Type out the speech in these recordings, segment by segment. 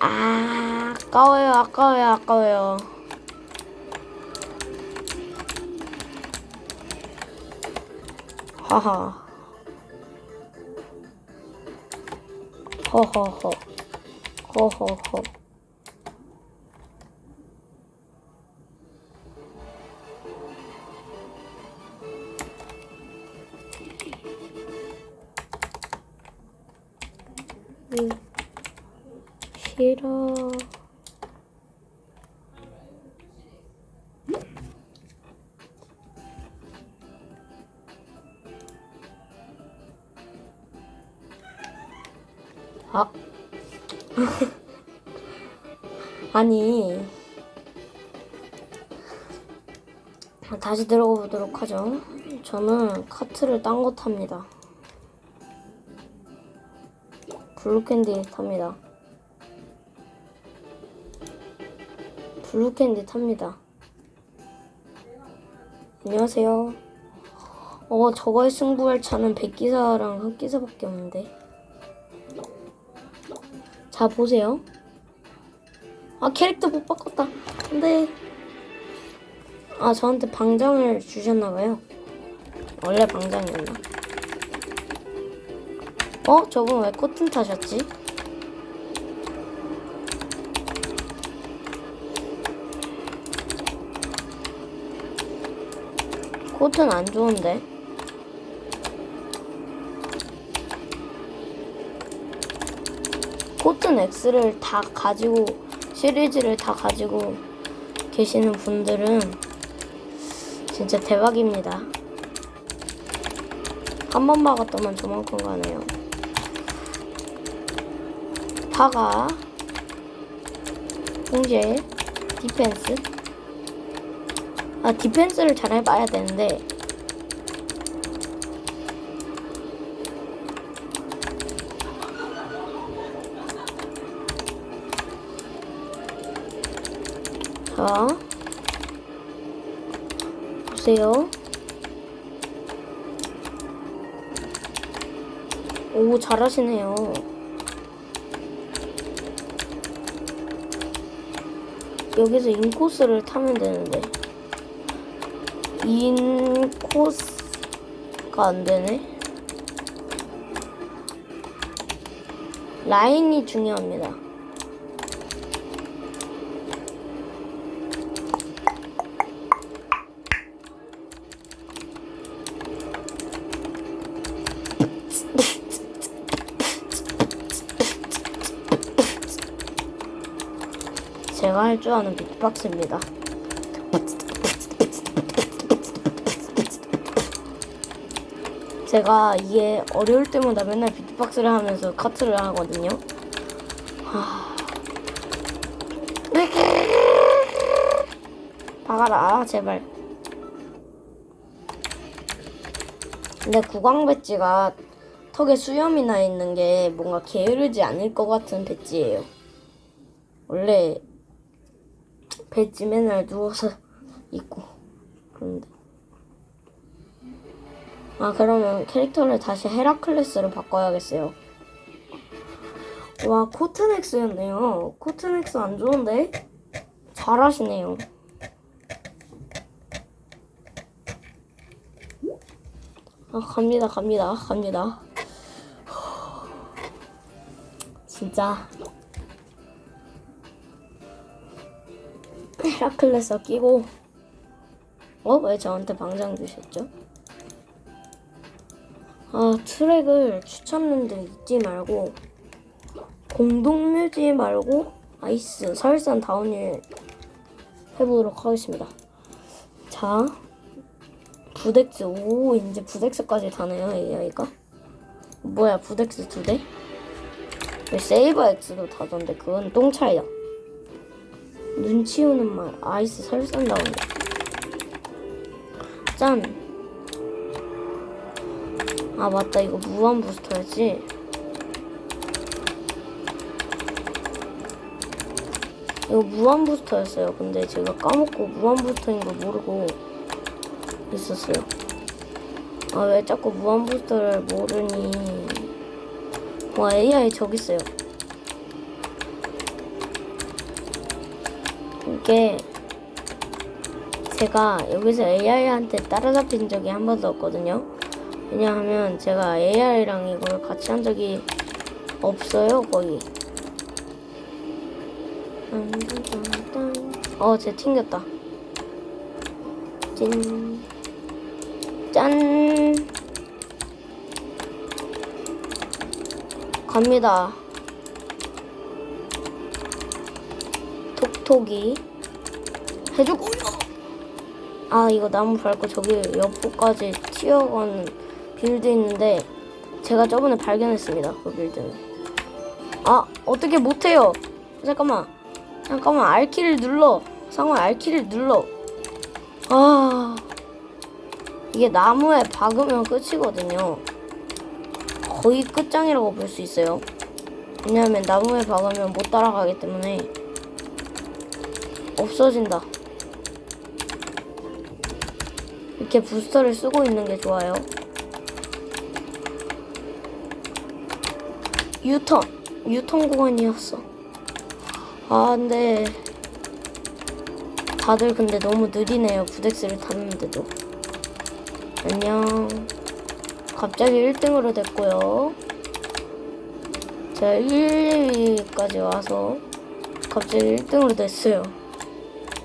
아, 아까워요, 아까워요, 아까워요. 하하. 허허허. 허허허. 음, 싫어. 아. 아니. 다시 들어가 보도록 하죠. 저는 카트를 딴 거 탑니다. 블루캔디 탑니다. 블루캔디 탑니다. 안녕하세요. 어, 저거에 승부할 차는 백기사랑 흑기사밖에 없는데. 자, 보세요. 아, 캐릭터 못 바꿨다. 안 돼. 아, 저한테 방장을 주셨나봐요. 원래 방장이었나? 어? 저분 왜 코튼 타셨지? 코튼 안 좋은데? 코튼 X를 다 가지고 시리즈를 다 가지고 계시는 분들은 진짜 대박입니다. 한번 막았더만 저만큼 가네요. 파가 공제 디펜스 아 디펜스를 잘 해봐야 되는데. 자 보세요. 오 잘하시네요. 여기서 인코스를 타면 되는데 인 코스가 안 되네 라인이 중요합니다 제가 할 줄 아는 빅박스입니다. 제가 이게 어려울 때마다 맨날 비트박스를 하면서 카트를 하거든요. 하... 박아라, 제발. 근데 구강 배지가 턱에 수염이 나 있는 게 뭔가 게으르지 않을 것 같은 배지예요. 원래 배지 맨날 누워서 있고 그런데 아 그러면 캐릭터를 다시 헤라클레스로 바꿔야겠어요. 와 코트넥스였네요. 코트넥스 안 좋은데? 잘하시네요. 아 갑니다 갑니다 갑니다. 진짜. 헤라클레스 끼고 어? 왜 저한테 방장 주셨죠? 아 트랙을 추천랜드 잊지 말고 공동묘지 말고 아이스 설산 다운힐 해보도록 하겠습니다. 자 부덱스. 오 이제 부덱스까지 다네요 AI가. 뭐야 부덱스 두 대? 왜 세이버 X도 다던데 그건 똥차이다 눈치 오는 말 아이스 설산 나온다 짠 아 맞다. 이거 무한 부스터였지? 이거 무한 부스터였어요. 근데 제가 까먹고 무한 부스터인 걸 모르고 있었어요. 아 왜 자꾸 무한 부스터를 모르니? 와 AI 저기 있어요. 이게 제가 여기서 AI한테 따라잡힌 적이 한 번도 없거든요. 왜냐하면 제가 AI랑 이걸 같이 한 적이 없어요, 거의. 어, 쟤 튕겼다. 찐. 짠. 갑니다. 톡톡이. 해주고. 아, 이거 나무 밟고 저기 옆부까지 튀어가는 빌드 있는데, 제가 저번에 발견했습니다. 그 빌드는. 아, 어떻게 못해요? 잠깐만. 잠깐만, R키를 눌러. 상호 R키를 눌러. 아. 이게 나무에 박으면 끝이거든요. 거의 끝장이라고 볼 수 있어요. 왜냐하면 나무에 박으면 못 따라가기 때문에 없어진다. 이렇게 부스터를 쓰고 있는 게 좋아요. 유턴, 유턴 구간이었어. 아, 근데 다들 근데 너무 느리네요. 부덱스를 탔는데도. 안녕. 갑자기 1등으로 됐고요. 제가 1, 2위까지 와서 갑자기 1등으로 됐어요.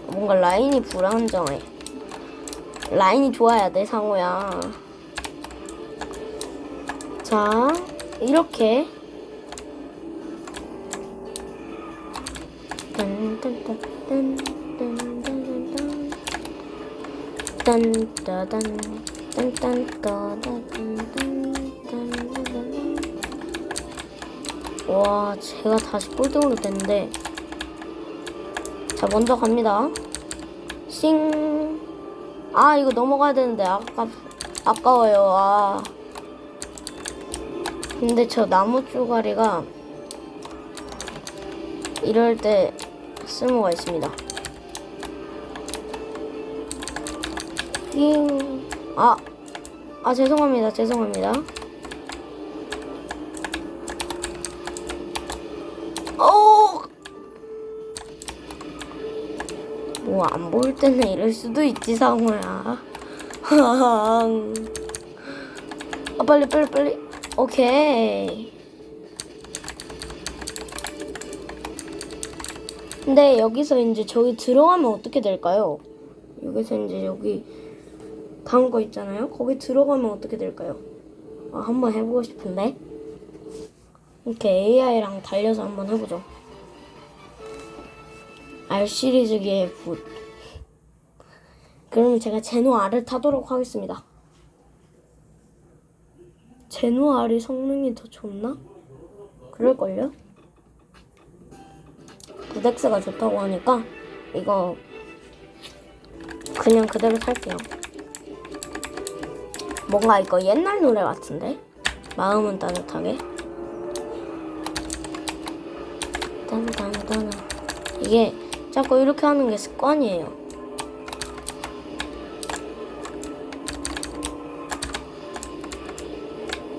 뭔가 라인이 불안정해. 라인이 좋아야 돼, 상호야. 자, 이렇게. 와 제가 다시 꼴등으로 됐는데. 자 먼저 갑니다. 싱 아 이거 넘어가야 되는데. 아까 아까워요. 아. 근데 저 나무 쪼가리가 이럴 때 쓸모가 있습니다 잉. 아, 아 죄송합니다. 죄송합니다. 어. 뭐안 보일 때는 이럴 수도 있지 상호야. 아 빨리 빨리 빨리. 오케이. 근데 여기서 이제 저기 들어가면 어떻게 될까요? 여기서 이제 여기 다음 거 있잖아요. 거기 들어가면 어떻게 될까요? 아, 한번 해보고 싶은데. 이렇게 AI랑 달려서 한번 해보죠. R 시리즈기의 붓. 그러면 제가 제노 R을 타도록 하겠습니다. 제노 R이 성능이 더 좋나? 그럴걸요? 부덱스가 좋다고 하니까 이거 그냥 그대로 탈게요. 뭔가 이거 옛날 노래 같은데? 마음은 따뜻하게. 딴딴딴. 이게 자꾸 이렇게 하는 게 습관이에요.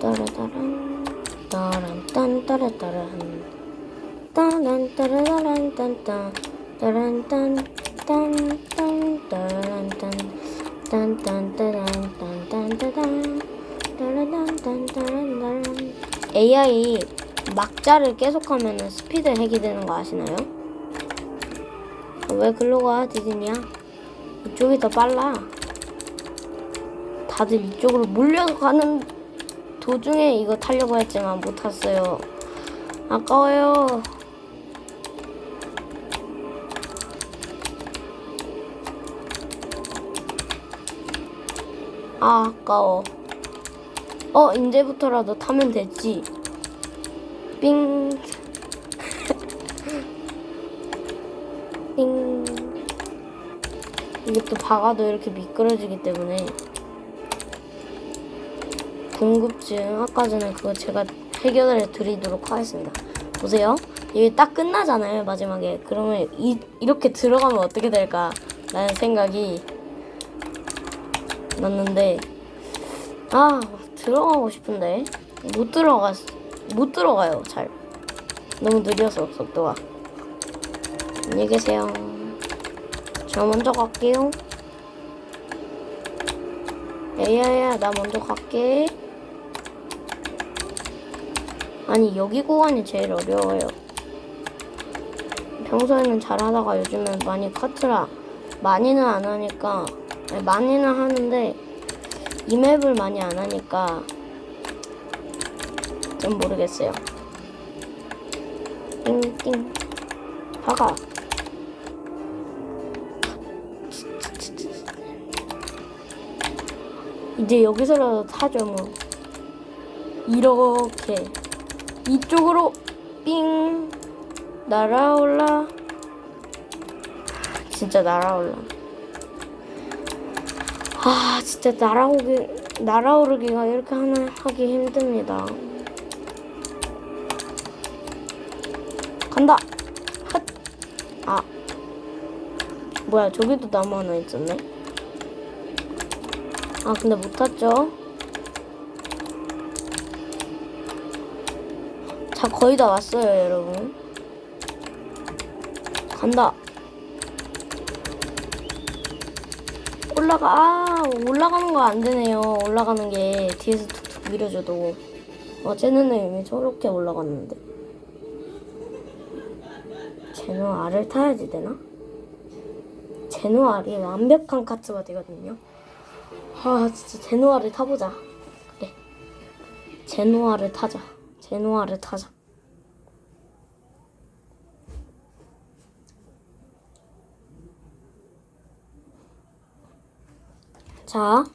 따라따란 따란 딴 따라따란 따란 따라라란 딴딴 따란 딴딴딴 따란 딴 딴딴따란 딴딴따단 따란딴딴따란 따란 AI 막자를 계속하면 스피드 핵이 되는 거 아시나요? 왜 글로 가 디즈니야? 이쪽이 더 빨라 다들 이쪽으로 몰려서 가는 도중에 이거 타려고 했지만 못 탔어요 아까워요 아, 아까워. 어, 이제부터라도 타면 되지. 삥. 삥. 이게 또 박아도 이렇게 미끄러지기 때문에. 궁금증, 아까 전에 그거 제가 해결해 드리도록 하겠습니다. 보세요. 이게 딱 끝나잖아요, 마지막에. 그러면 이, 이렇게 들어가면 어떻게 될까? 라는 생각이 났는데 아 들어가고 싶은데 못 들어가 못 들어가요 잘 너무 느려서 속도가 안녕히 계세요 나 먼저 갈게요. 야야야, 나 먼저 갈게. 아니, 여기 구간이 제일 어려워요. 평소에는 잘하다가 요즘은 많이 카트라 많이는 안 하니까 많이는 하는데 이 맵을 많이 안 하니까 좀 모르겠어요. 띵띵 박아. 이제 여기서라도 타죠 뭐. 이렇게 이쪽으로 삥 날아올라. 진짜 날아올라. 아 진짜 날아오기 날아오르기가 이렇게 하나 하기 힘듭니다. 간다. 핫. 아. 뭐야 저기도 나무 하나 있었네. 아 근데 못 탔죠. 자 거의 다 왔어요 여러분. 간다. 올라가 아 올라가는 거 안 되네요. 올라가는 게 뒤에서 툭툭 밀어줘도 어제는 이미 저렇게 올라갔는데. 제노 알을 타야지 되나? 제노 알이 완벽한 카트가 되거든요. 아 진짜 제노아를 타보자. 그래. 제노아를 타자. 제노아를 타자. 자,